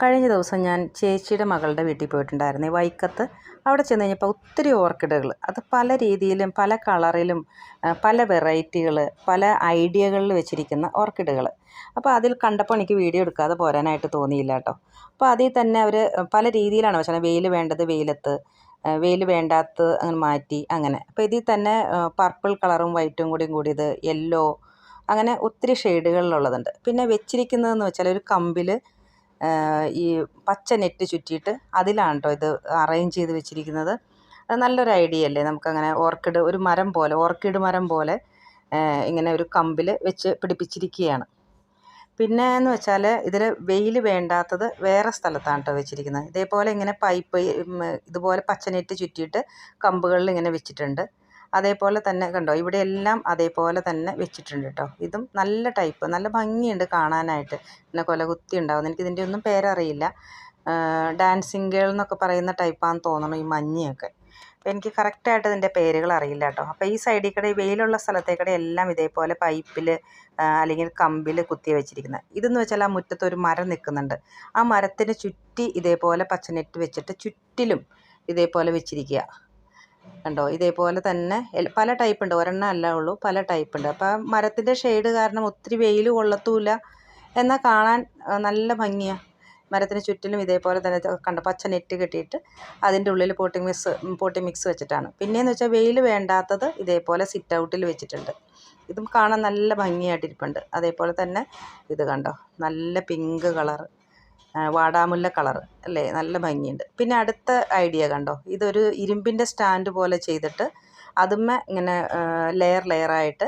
കഴിഞ്ഞ ദിവസം ഞാൻ ചേച്ചിയുടെ മകളുടെ വീട്ടിൽ പോയിട്ടുണ്ടായിരുന്നേ വൈക്കത്ത്. അവിടെ ചെന്ന് കഴിഞ്ഞപ്പോൾ ഒത്തിരി ഓർക്കിഡുകൾ അത് പല രീതിയിലും പല കളറിലും പല വെറൈറ്റികൾ പല ഐഡിയകളിൽ വെച്ചിരിക്കുന്ന ഓർക്കിഡുകൾ. അപ്പോൾ അതിൽ കണ്ടപ്പോൾ എനിക്ക് വീഡിയോ എടുക്കാതെ പോരാനായിട്ട് തോന്നിയില്ല കേട്ടോ. അപ്പോൾ അതിൽ തന്നെ അവർ പല രീതിയിലാണ് വെച്ചാൽ വെയിൽ വേണ്ടത് വെയിലത്ത് വെയിൽ വേണ്ടാത്തത് അങ്ങനെ മാറ്റി അങ്ങനെ. അപ്പോൾ ഇതിൽ തന്നെ പർപ്പിൾ കളറും വൈറ്റും കൂടിയും കൂടിയത് യെല്ലോ അങ്ങനെ ഒത്തിരി ഷെയ്ഡുകളിലുള്ളതുണ്ട്. പിന്നെ വെച്ചിരിക്കുന്നതെന്ന് വെച്ചാൽ ഒരു കമ്പിൽ ഈ പച്ച നെറ്റ് ചുറ്റിയിട്ട് അതിലാണ് കേട്ടോ ഇത് അറേഞ്ച് ചെയ്ത് വെച്ചിരിക്കുന്നത്. അത് നല്ലൊരു ഐഡിയ അല്ലേ? നമുക്കങ്ങനെ ഓർക്കിഡ് ഒരു മരം പോലെ ഓർക്കിഡ് മരം പോലെ ഇങ്ങനെ ഒരു കമ്പിൽ വെച്ച് പിടിപ്പിച്ചിരിക്കുകയാണ്. പിന്നെ എന്ന് വെച്ചാൽ ഇതിൽ വെയിൽ വേണ്ടാത്തത് വേറെ സ്ഥലത്താണ് കേട്ടോ വെച്ചിരിക്കുന്നത്. ഇതേപോലെ ഇങ്ങനെ പൈപ്പ് ഇതുപോലെ പച്ച നെറ്റ് ചുറ്റിയിട്ട് കമ്പുകളിൽ ഇങ്ങനെ വെച്ചിട്ടുണ്ട്. അതേപോലെ തന്നെ കണ്ടോ ഇവിടെ എല്ലാം അതേപോലെ തന്നെ വെച്ചിട്ടുണ്ട് കേട്ടോ. ഇതും നല്ല ടൈപ്പ് നല്ല ഭംഗിയുണ്ട് കാണാനായിട്ട്. പിന്നെ കൊലകുത്തി ഉണ്ടാവുന്നത് എനിക്ക് ഇതിന്റെ ഒന്നും പേരറിയില്ല. ഡാൻസിങ് ഗേൾ എന്നൊക്കെ പറയുന്ന ടൈപ്പാണെന്ന് തോന്നണം ഈ മഞ്ഞയൊക്കെ. അപ്പോൾ എനിക്ക് കറക്റ്റായിട്ട് ഇതിന്റെ പേരുകൾ അറിയില്ല കേട്ടോ. അപ്പോൾ ഈ സൈഡിൽ കൂടെ വെയിലുള്ള സ്ഥലത്തേക്കൂടെ എല്ലാം ഇതേപോലെ പൈപ്പിൽ അല്ലെങ്കിൽ കമ്പിൽ കുത്തി വെച്ചിരിക്കുന്നത്. ഇതെന്ന് വെച്ചാൽ ആ മുറ്റത്ത് ഒരു മരം നിൽക്കുന്നുണ്ട്. ആ മരത്തിന് ചുറ്റി ഇതേപോലെ പച്ചനെറ്റ് വെച്ചിട്ട് ചുറ്റിലും ഇതേപോലെ വെച്ചിരിക്കുക. കണ്ടോ? ഇതേപോലെ തന്നെ പല ടൈപ്പ് ഉണ്ട്. ഒരെണ്ണം അല്ല ഉള്ളൂ പല ടൈപ്പ് ഉണ്ട്. അപ്പോൾ ആ മരത്തിന്റെ ഷെയ്ഡ് കാരണം ഒത്തിരി വെയിൽ കൊള്ളത്തൂല എന്നാൽ കാണാൻ നല്ല ഭംഗിയാണ് മരത്തിന് ചുറ്റിലും ഇതേപോലെ തന്നെ കണ്ട? പച്ച നെറ്റ് കെട്ടിയിട്ട് അതിന്റെ ഉള്ളിൽ പോട്ടി മിക്സ് പോട്ടി മിക്സ് വെച്ചിട്ടാണ്. പിന്നെയെന്ന് വെച്ചാൽ വെയിൽ വേണ്ടാത്തത് ഇതേപോലെ സിറ്റ് ഔട്ടിൽ വെച്ചിട്ടുണ്ട്. ഇതും കാണാൻ നല്ല ഭംഗിയായിട്ടിരിപ്പുണ്ട്. അതേപോലെ തന്നെ ഇത് കണ്ടോ? നല്ല പിങ്ക് കളറ് വാടാമുല്ല കളർ അല്ലേ? നല്ല ഭംഗിയുണ്ട്. പിന്നെ അടുത്ത ഐഡിയ കണ്ടോ? ഇതൊരു ഇരുമ്പിന്റെ സ്റ്റാൻഡ് പോലെ ചെയ്തിട്ട് അതുമ്മ ഇങ്ങനെ ലെയർ ലെയറായിട്ട്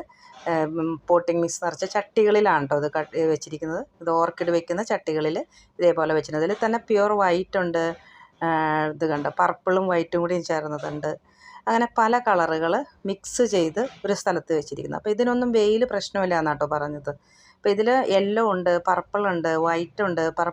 പോട്ടിംഗ് മിക്സ് നിറച്ച ചട്ടികളിലാണ് കേട്ടോ ഇത് കട്ട് വെച്ചിരിക്കുന്നത്. ഇത് ഓർക്കിഡ് വെക്കുന്ന ചട്ടികളിൽ ഇതേപോലെ വെച്ചിട്ടുണ്ട്. ഇതിൽ തന്നെ പ്യുർ വൈറ്റ് ഉണ്ട്. ഇത് കണ്ടോ? പർപ്പിളും വൈറ്റും കൂടിയും ചേർന്നതുണ്ട്. അങ്ങനെ പല കളറുകൾ മിക്സ് ചെയ്ത് ഒരു സ്ഥലത്ത് വെച്ചിരിക്കുന്നത് അപ്പോൾ ഇതിനൊന്നും വെയിൽ പ്രശ്നമില്ല എന്നാട്ടോ പറഞ്ഞത്. അപ്പോൾ ഇതിൽ യെല്ലോ ഉണ്ട് പർപ്പിൾ ഉണ്ട് വൈറ്റ് ഉണ്ട് പർ